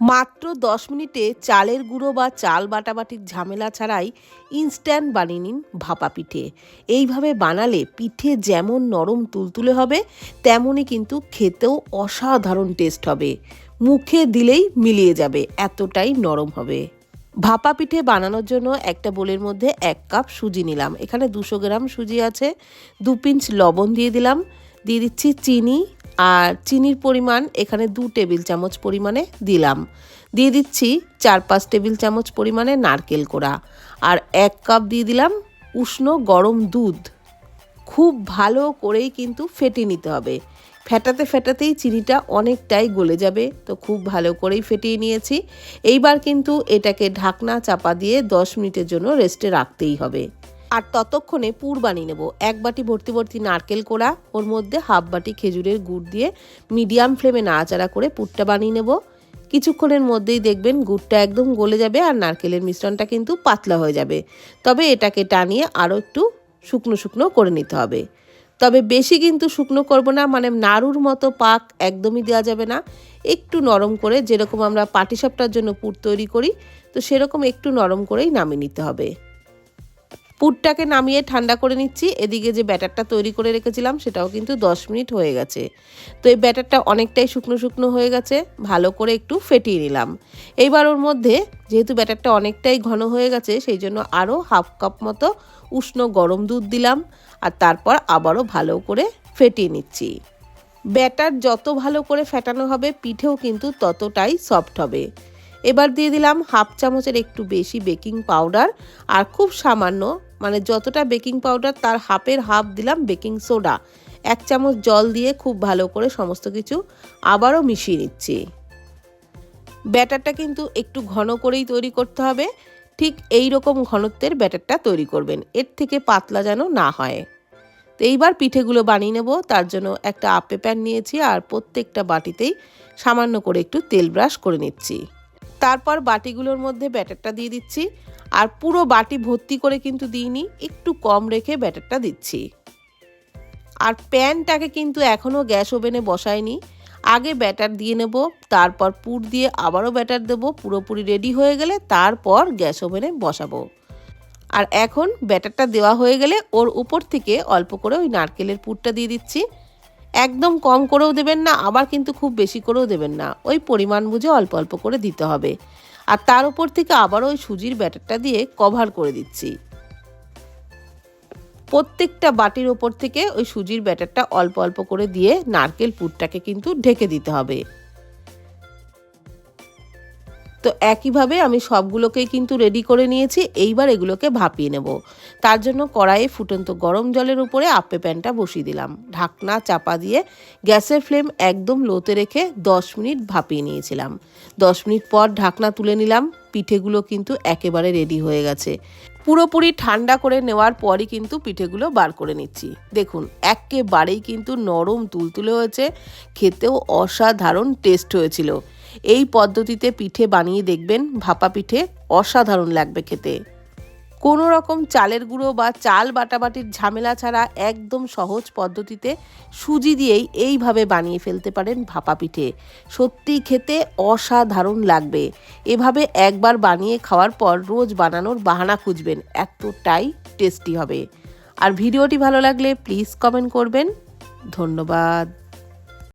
মাত্র দশ মিনিটে চালের গুঁড়ো বা চাল বাটাবাটির ঝামেলা ছাড়াই ইনস্ট্যান্ট বানিয়ে নিন ভাপা পিঠে। এইভাবে বানালে পিঠে যেমন নরম তুলতুলে হবে, তেমনই কিন্তু খেতেও অসাধারণ টেস্ট হবে। মুখে দিলেই মিলিয়ে যাবে, এতটাই নরম হবে। ভাপা পিঠে বানানোর জন্য একটা বোলের মধ্যে এক কাপ সুজি নিলাম। এখানে দুশো গ্রাম সুজি আছে, দু পিঞ্চ লবণ দিয়ে দিলাম। দিয়ে দিচ্ছি চিনি আর চিনির পরিমাণ এখানে দু টেবিল চামচ পরিমাণে দিলাম। দিয়ে দিচ্ছি চার পাঁচ টেবিল চামচ পরিমাণে নারকেল কোড়া। আর এক কাপ দিয়ে দিলাম উষ্ণ গরম দুধ। খুব ভালো করেই কিন্তু ফেটে নিতে হবে। ফেটাতে ফেটাতেই চিনিটা অনেকটাই গলে যাবে। তো খুব ভালো করেই ফেটিয়ে নিয়েছি। এইবার কিন্তু এটাকে ঢাকনা চাপা দিয়ে দশ মিনিটের জন্য রেস্টে রাখতেই হবে। আর ততক্ষণে পুর বানিয়ে নেব। এক বাটি ভর্তি ভর্তি নারকেল কোড়া, ওর মধ্যে হাফ বাটি খেজুরের গুড় দিয়ে মিডিয়াম ফ্লেমে নাড়াচাড়া করে পুরটা বানিয়ে নেব। কিছুক্ষণের মধ্যেই দেখবেন গুড়টা একদম গলে যাবে আর নারকেলের মিশ্রণটা কিন্তু পাতলা হয়ে যাবে। তবে এটাকে টানিয়ে আরও একটু শুকনো শুকনো করে নিতে হবে। তবে বেশি কিন্তু শুকনো করব না মানে নাড়ুর মতো পাক একদমই দেওয়া যাবে না। একটু নরম করে যেরকম আমরা পাটিসাপটার জন্য পুর তৈরি করি, তো সেরকম একটু নরম করেই নামিয়ে নিতে হবে। পুরটাকে নামিয়ে ঠান্ডা করে নিচ্ছি। এদিকে যে ব্যাটারটা তৈরি করে রেখেছিলাম, সেটাও কিন্তু দশ মিনিট হয়ে গেছে। তো এই ব্যাটারটা অনেকটাই শুকনো শুকনো হয়ে গেছে, ভালো করে একটু ফেটিয়ে নিলাম। এইবার ওর মধ্যে যেহেতু ব্যাটারটা অনেকটাই ঘন হয়ে গেছে, সেই জন্য আরও হাফ কাপ মতো উষ্ণ গরম দুধ দিলাম আর তারপর আবারও ভালো করে ফেটিয়ে নিচ্ছি। ব্যাটার যত ভালো করে ফেটানো হবে, পিঠেও কিন্তু ততটাই সফট হবে। এবার দিয়ে দিলাম হাফ চামচের একটু বেশি বেকিং পাউডার আর খুব সামান্য মানে যতটা বেকিং পাউডার তার হাফের হাফ দিলাম বেকিং সোডা। এক চামচ জল দিয়ে খুব ভালো করে সমস্ত কিছু আবারও মিশিয়ে নিচ্ছি। ব্যাটারটা কিন্তু একটু ঘন করেই তৈরি করতে হবে। ঠিক এই রকম ঘনত্বের ব্যাটারটা তৈরি করবেন। এর থেকে পাতলা যেন না হয়। তো এইবার পিঠেগুলো বানিয়ে নেব। তার জন্য একটা আপে প্যান নিয়েছি আর প্রত্যেকটা বাটিতেই সামান্য করে একটু তেল ব্রাশ করে নিচ্ছি। তারপর বাটিগুলোর মধ্যে ব্যাটারটা দিয়ে দিচ্ছি। আর পুরো বাটি ভর্তি করে কিন্তু দিইনি, একটু কম রেখে ব্যাটারটা দিচ্ছি। আর প্যানটাকে কিন্তু এখনও গ্যাস ওভেনে বসায়নি আগে ব্যাটার দিয়ে নেব, তারপর পুর দিয়ে আবারও ব্যাটার দেবো, পুরোপুরি রেডি হয়ে গেলে তারপর গ্যাস ওভেনে বসাবো। আর এখন ব্যাটারটা দেওয়া হয়ে গেলে ওর উপর থেকে অল্প করে ওই নারকেলের পুরটা দিয়ে দিচ্ছি। একদম কম করেও দেবেন না, আবার কিন্তু খুব বেশি করেও দেবেন না। ওই পরিমাণ বুঝে অল্প অল্প করে দিতে হবে। আর তার উপর থেকে আবার ওই সুজির ব্যাটারটা দিয়ে কভার করে দিচ্ছি। প্রত্যেকটা বাটির ওপর থেকে ওই সুজির ব্যাটারটা অল্প অল্প করে দিয়ে নারকেল পুরটাকে কিন্তু ঢেকে দিতে হবে। তো একইভাবে আমি সবগুলোকেই কিন্তু রেডি করে নিয়েছি, এইবার এগুলোকে ভাপিয়ে নেব। তার জন্য কড়াইয়ে ফুটন্ত গরম জলের উপরে আপে প্যানটা বসিয়ে দিলাম। ঢাকনা চাপা দিয়ে গ্যাসের ফ্লেম একদম লোতে রেখে দশ মিনিট ভাপিয়ে নিয়েছিলাম। দশ মিনিট পর ঢাকনা তুলে নিলাম, পিঠেগুলো কিন্তু একেবারে রেডি হয়ে গেছে। পুরোপুরি ঠান্ডা করে নেওয়ার পরই কিন্তু পিঠেগুলো বার করে নিচ্ছি। দেখুন, একেবারেই কিন্তু নরম তুলতুলে হয়েছে, খেতেও অসাধারণ টেস্ট হয়েছিল। এই পদ্ধতিতে পিঠে বানিয়ে দেখবেন ভাপা পিঠে অসাধারণ লাগবে খেতে। কোনো রকম চালের গুঁড়ো বা চাল বাটাবাটির ঝামেলা ছাড়া একদম সহজ পদ্ধতিতে সুজি দিয়েই এইভাবে বানিয়ে ফেলতে পারেন ভাপা পিঠে। সত্যিই খেতে অসাধারণ লাগবে। এভাবে একবার বানিয়ে খাওয়ার পর রোজ বানানোর বাহানা খুঁজবেন, এতটাই টেস্টি হবে। আর ভিডিওটি ভালো লাগলে প্লিজ কমেন্ট করবেন। ধন্যবাদ।